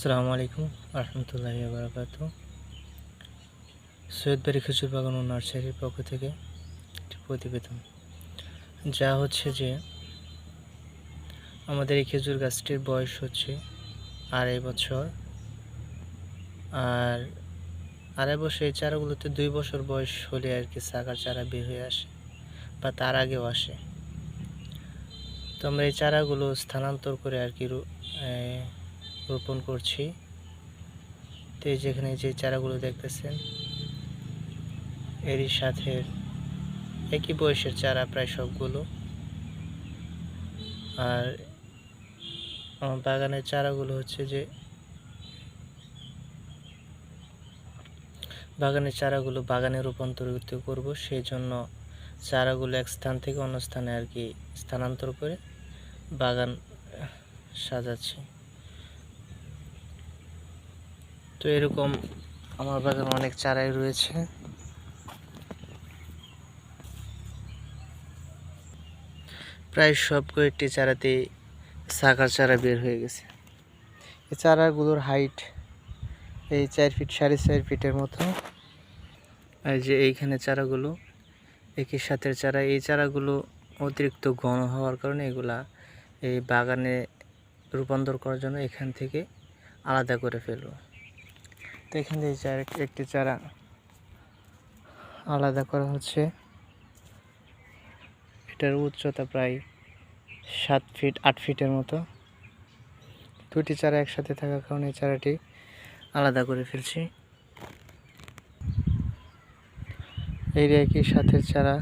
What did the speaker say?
আসসালামু আলাইকুম রহমতুল্লাহ বারকাত সৈয়দবাড়ি খেজুর বাগান ও নার্সারির পক্ষ থেকে একটি প্রতিবেদন। যা হচ্ছে যে, আমাদের এই খেজুর গাছটির বয়স হচ্ছে আড়াই বছর। আর আড়াই বছর এই চারাগুলোতে দুই বছর বয়স হলে আর কি সাকার চারা বের হয়ে আসে বা তার আগেও আসে। তো আমরা এই চারাগুলো স্থানান্তর করে আর কি রোপণ করছি। তো যেখানে যে চারাগুলো দেখতেছেন, এরই সাথে একই বয়সের চারা প্রায় সবগুলো। আর আমার বাগানের চারাগুলো হচ্ছে যে, বাগানের চারাগুলো বাগানে রূপান্তরিত করব সেই জন্য চারাগুলো এক স্থান থেকে অন্য স্থানে আর কি স্থানান্তর করে বাগান সাজাচ্ছি। তো এরকম আমার বাগানে অনেক চারাই রয়েছে। প্রায় সব কয়েকটি চারাতেই শাখার চারা বের হয়ে গেছে। এই চারাগুলোর হাইট এই চার ফিট সাড়ে চার ফিটের মতো। আর যে এইখানে চারাগুলো, একই সাথে চারা, এই চারাগুলো অতিরিক্ত ঘন হওয়ার কারণে এগুলা এই বাগানে রূপান্তর করার জন্য এখান থেকে আলাদা করে ফেলব। তো এখান থেকে চারা একটি চারা আলাদা করা হচ্ছে। এটার উচ্চতা প্রায় সাত ফিট, আট ফিটের মতো। দুটি চারা একসাথে থাকার কারণে এই চারাটি আলাদা করে ফেলছি। এই একই সাথের চারা